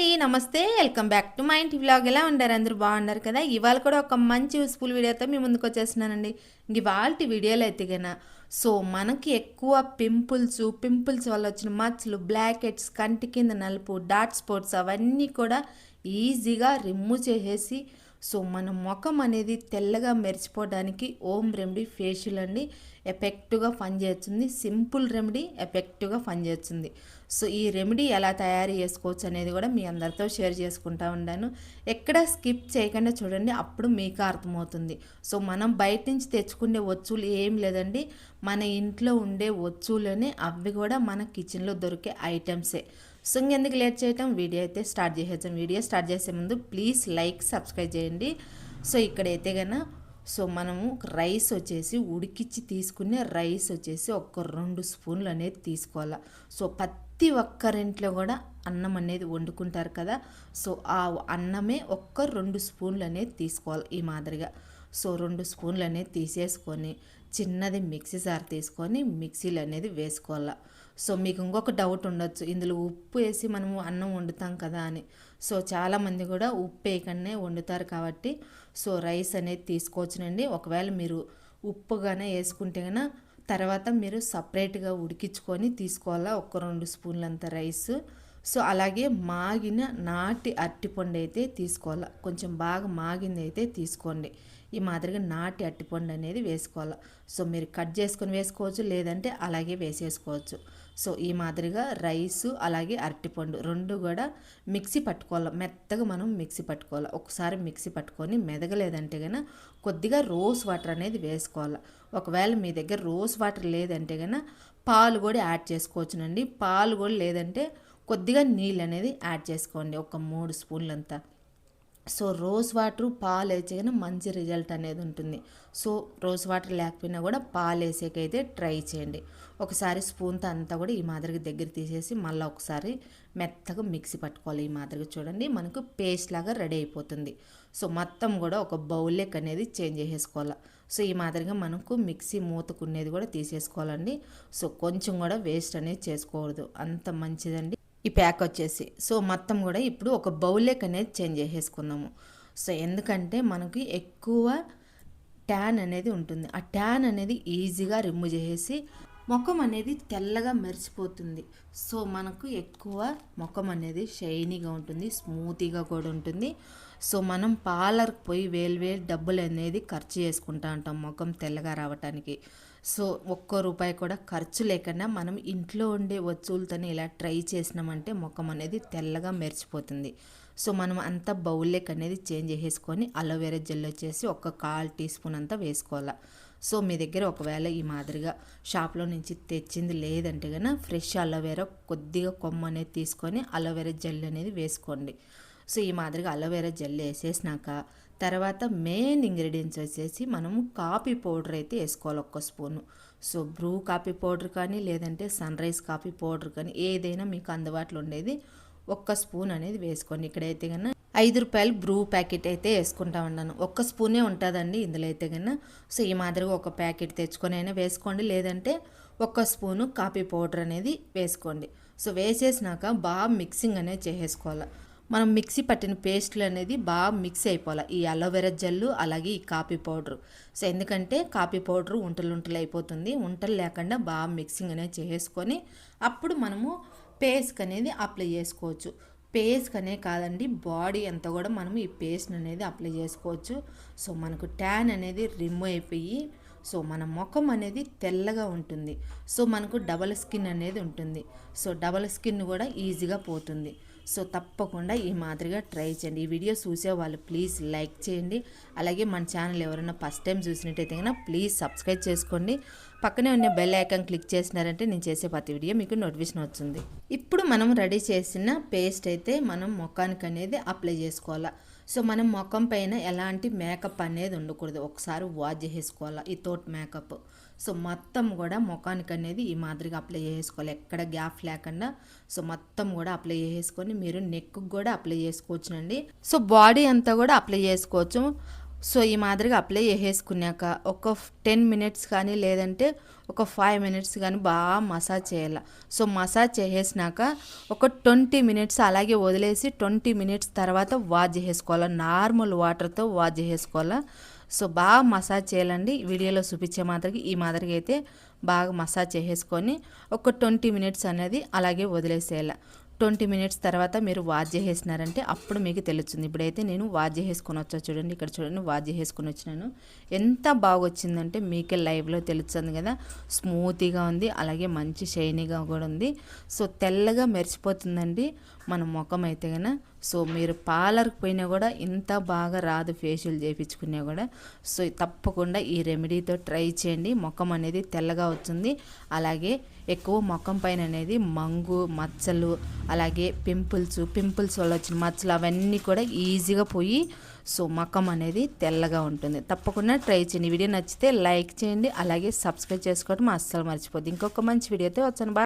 అండి. నమస్తే. Welcome back to మా ఇంటి వ్లాగ్. ఎలా ఉండారు అందరూ బాగున్నారు కదా? ఇవాళ కూడా ఒక మంచి యూస్ఫుల్ వీడియోతో మీ ముందుకు వచ్చేస్తున్నానండి. ఇవాళ వీడియోలు అయితే కన్నా సో మనకి ఎక్కువ పింపుల్స్ పింపుల్స్ వల్ల వచ్చిన మచ్చలు బ్లాక్ హెడ్స్ కంటి కింద నలుపు డాట్ స్పాట్స్ అవన్నీ కూడా ఈజీగా రిమూవ్ చేసేసి సో మన ముఖం అనేది తెల్లగా మెరిచిపోవడానికి ఓం రెమెడీ ఫేషియల్ అండి ఎఫెక్టివ్గా పనిచేస్తుంది సింపుల్ రెమెడీ ఎఫెక్టివ్గా పనిచేస్తుంది సో ఈ రెమెడీ ఎలా తయారు చేసుకోవచ్చు అనేది కూడా మీ అందరితో షేర్ చేసుకుంటా ఉన్నాను ఎక్కడ స్కిప్ చేయకుండా చూడండి అప్పుడు మీకు అర్థమవుతుంది. సో మనం బయట నుంచి తెచ్చుకునే వచ్చులు ఏం లేదండి. మన ఇంట్లో ఉండే వచ్చులనే అవి కూడా మన కిచెన్లో దొరికే ఐటమ్సే సో ఇంకెందుకు లేట్ చేయటం వీడియో అయితే స్టార్ట్ చేసేద్దాం. వీడియో స్టార్ట్ చేసే ముందు ప్లీజ్ లైక్ సబ్స్క్రైబ్ చేయండి. సో ఇక్కడైతే కన్నా సో మనము రైస్ వచ్చేసి ఉడికిచ్చి తీసుకునే రైస్ వచ్చేసి ఒక రెండు స్పూన్లు అనేది తీసుకోవాలి. సో ప్రతి ఒక్కరింట్లో కూడా అన్నం అనేది వండుకుంటారు కదా. సో ఆ అన్నమే ఒక్క రెండు స్పూన్లు అనేది తీసుకోవాలి ఈ మాదిరిగా. సో రెండు స్పూన్లు అనేది తీసేసుకొని చిన్నది మిక్సీ సార్ తీసుకొని మిక్సీలు అనేది వేసుకోవాలా. సో మీకు ఇంకొక డౌట్ ఉండొచ్చు ఇందులో ఉప్పు వేసి మనము అన్నం వండుతాం కదా అని. సో చాలామంది కూడా ఉప్పు వేయకనే వండుతారు కాబట్టి సో రైస్ అనేది తీసుకోవచ్చునండి. ఒకవేళ మీరు ఉప్పుగానే వేసుకుంటే కన్నా తర్వాత మీరు సపరేట్గా ఉడికించుకొని తీసుకోవాలా ఒక రెండు స్పూన్లంత రైస్. సో అలాగే మాగిన నాటి అరటిపండు అయితే తీసుకోవాలి. కొంచెం బాగా మాగింది అయితే తీసుకోండి. ఈ మాదిరిగా నాటి అరటిపండు అనేది వేసుకోవాలి. సో మీరు కట్ చేసుకొని వేసుకోవచ్చు లేదంటే అలాగే వేసేసుకోవచ్చు. సో ఈ మాదిరిగా రైసు అలాగే అరటిపండు రెండు కూడా మిక్సీ పట్టుకోవాలి. మెత్తగా మనం మిక్సీ పట్టుకోవాలి. ఒకసారి మిక్సీ పట్టుకొని మెదగలేదంటే కనుక కొద్దిగా రోస్ వాటర్ అనేది వేసుకోవాలి. ఒకవేళ మీ దగ్గర రోస్ వాటర్ లేదంటే కనుక పాలు కూడా యాడ్ చేసుకోవచ్చునండి. పాలు కూడా లేదంటే కొద్దిగా నీళ్ళు అనేది యాడ్ చేసుకోండి ఒక మూడు స్పూన్లంతా. సో రోజ్ వాటర్ పాలు వేసేకైనా మంచి రిజల్ట్ అనేది ఉంటుంది. సో రోజ్ వాటర్ లేకపోయినా కూడా పాలు వేసేకైతే ట్రై చేయండి. ఒకసారి స్పూన్తో అంతా కూడా ఈ మాదిరిగా దగ్గర తీసేసి మళ్ళీ ఒకసారి మెత్తగా మిక్సీ పట్టుకోవాలి ఈ మాదిరిగా చూడండి. మనకు పేస్ట్ లాగా రెడీ అయిపోతుంది. సో మొత్తం కూడా ఒక బౌల్లెక్ అనేది చేంజ్ చేసేసుకోవాలి. సో ఈ మాదిరిగా మనకు మిక్సీ మూతకునేది కూడా తీసేసుకోవాలండి. సో కొంచెం కూడా వేస్ట్ అనేది చేసుకోకూడదు. అంత మంచిదండి. ఈ ప్యాక్ వచ్చేసి. సో మొత్తం కూడా ఇప్పుడు ఒక బౌలేక్ అనేది చేంజ్ చేసేసుకుందాము. సో ఎందుకంటే మనకి ఎక్కువ ట్యాన్ అనేది ఉంటుంది. ఆ ట్యాన్ అనేది ఈజీగా రిమూవ్ చేసేసి ముఖం అనేది తెల్లగా మెరిసిపోతుంది. సో మనకు ఎక్కువ ముఖం అనేది షైనీగా ఉంటుంది స్మూతీగా కూడా ఉంటుంది. సో మనం పార్లర్కి పోయి వేలు వేలు డబ్బులు అనేది ఖర్చు చేసుకుంటా ఉంటాం ముఖం తెల్లగా రావటానికి. సో ఒక్క రూపాయి కూడా ఖర్చు లేకుండా మనం ఇంట్లో ఉండే వస్తువులతోనే ఇలా ట్రై చేసినామంటే ముఖం అనేది తెల్లగా మెరిచిపోతుంది సో మనం అంతా బౌల్లెక్ అనేది చేంజ్ చేసేసుకొని అలోవెరా జెల్ వచ్చేసి ఒక కాల్ టీ స్పూన్ అంతా వేసుకోవాలి. సో మీ దగ్గర ఒకవేళ ఈ మాదిరిగా షాప్లో నుంచి తెచ్చింది లేదంటే కనుక ఫ్రెష్ అలోవెరా కొద్దిగా కొమ్మ అనేది తీసుకొని అలోవెరా జెల్ అనేది వేసుకోండి. సో ఈ మాదిరిగా అలోవెరా జెల్ వేసేసినాక తర్వాత మెయిన్ ఇంగ్రీడియంట్స్ వచ్చేసి మనము కాఫీ పౌడర్ అయితే వేసుకోవాలి ఒక్క spoon so Bru coffee powder కానీ లేదంటే సన్ రైజ్ కాఫీ పౌడర్ కానీ ఏదైనా మీకు అందుబాటులో ఉండేది ఒక్క స్పూన్ అనేది వేసుకోండి. ఇక్కడైతే కన్నా ఐదు రూపాయలు బ్రూ ప్యాకెట్ అయితే వేసుకుంటా ఉన్నాను. ఒక్క స్పూనే ఉంటుందండి ఇందులో అయితే కన్నా. సో ఈ మాదిరిగా ఒక ప్యాకెట్ తెచ్చుకొని అయినా వేసుకోండి. లేదంటే ఒక్క స్పూను కాఫీ పౌడర్ అనేది వేసుకోండి. సో వేసేసినాక బాగా మిక్సింగ్ అనేది చేసేసుకోవాలి. మనం మిక్సీ పట్టిన పేస్ట్లు అనేది బాగా మిక్స్ అయిపోవాలి. ఈ అలోవెరా జెల్లు అలాగే ఈ కాఫీ పౌడర్. సో ఎందుకంటే కాఫీ పౌడరు ఉంటలు ఉంటలు అయిపోతుంది. ఉంటలు లేకుండా బాగా మిక్సింగ్ అనేది చేసుకొని అప్పుడు మనము పేస్క్ అనేది అప్లై చేసుకోవచ్చు. పేస్క్ అనే కాదండి బాడీ అంతా కూడా మనం ఈ పేస్ట్ అనేది అప్లై చేసుకోవచ్చు. సో మనకు ట్యాన్ అనేది రిమూవ్ అయిపోయి సో మన ముఖం అనేది తెల్లగా ఉంటుంది. సో మనకు డబల్ స్కిన్ అనేది ఉంటుంది. సో డబల్ స్కిన్ కూడా ఈజీగా పోతుంది. సో తప్పకుండా ఈ మాదిరిగా ట్రై చేయండి. ఈ వీడియో చూసే వాళ్ళు ప్లీజ్ లైక్ చేయండి. అలాగే మన ఛానల్ ఎవరైనా ఫస్ట్ టైం చూసినట్టయితే కనుక ప్లీజ్ సబ్స్క్రైబ్ చేసుకోండి. పక్కనే ఉన్న బెల్ ఐకాన్ క్లిక్ చేసినారంటే నేను చేసే ప్రతి వీడియో మీకు నోటిఫికేషన్ వచ్చింది ఇప్పుడు మనం రెడీ చేసిన పేస్ట్ అయితే మనం ముఖానికి అనేది అప్లై చేసుకోవాలా? సో మనం ముఖం పైన ఎలాంటి మేకప్ అనేది ఉండకూడదు. ఒకసారి వాష్ చేసుకోవాలి ఈ తోట్ మేకప్ సో మొత్తం కూడా ముఖానికి అనేది ఈ మాదిరిగా అప్లై చేసుకోవాలి ఎక్కడ గ్యాప్ లేకుండా సో మొత్తం కూడా అప్లై చేసుకొని మీరు నెక్కు కూడా అప్లై చేసుకోవచ్చునండి. సో బాడీ అంతా కూడా అప్లై చేసుకోవచ్చు. సో ఈ మాదిరిగా అప్లై చేసేసుకున్నాక ఒక టెన్ మినిట్స్ కానీ లేదంటే ఒక ఫైవ్ మినిట్స్ కానీ బాగా మసాజ్ చేయాలి. సో మసాజ్ చేసేసినాక ఒక ట్వంటీ మినిట్స్ అలాగే వదిలేసి ట్వంటీ మినిట్స్ తర్వాత వాష్ చేసుకోవాలి నార్మల్ వాటర్తో వాష్ చేసుకోవాలి సో బాగా మసాజ్ చేయాలండి. వీడియోలో చూపించే మాదిరికి ఈ మాదిరిగా అయితే బాగా మసాజ్ చేసేసుకొని ఒక ట్వంటీ మినిట్స్ అనేది అలాగే వదిలేసేయాలి. ట్వంటీ మినిట్స్ తర్వాత మీరు వాష్ చేసేసినారంటే అప్పుడు మీకు తెలుస్తుంది. ఇప్పుడైతే నేను వాష్ చేసుకొని వచ్చా చూడండి ఇక్కడ చూడండి వాష్ చేసేసుకొని వచ్చినాను. ఎంత బాగా వచ్చిందంటే మీకే లైవ్లో తెలుస్తుంది కదా స్మూతీగా ఉంది అలాగే మంచి షైనీగా కూడా ఉంది. సో తెల్లగా మెరిచిపోతుందండి మన ముఖం అయితే కనుక సో మీరు పార్లర్కి పోయినా కూడా ఇంత బాగా రాదు ఫేషియల్ చేయించుకున్నా కూడా. సో తప్పకుండా ఈ రెమెడీతో ట్రై చేయండి. ముఖం అనేది తెల్లగా వచ్చింది. అలాగే ఎక్కువ ముఖం పైన అనేది మంగు మచ్చలు అలాగే పింపుల్స్ పింపుల్స్ వల్ల వచ్చిన మచ్చలు అవన్నీ కూడా ఈజీగా పోయి సో ముఖం అనేది తెల్లగా ఉంటుంది. తప్పకుండా ట్రై చేయండి. వీడియో నచ్చితే లైక్ చేయండి. అలాగే సబ్స్క్రైబ్ చేసుకోవడం అస్సలు మర్చిపోద్ది. ఇంకొక మంచి వీడియోతో వచ్చాను.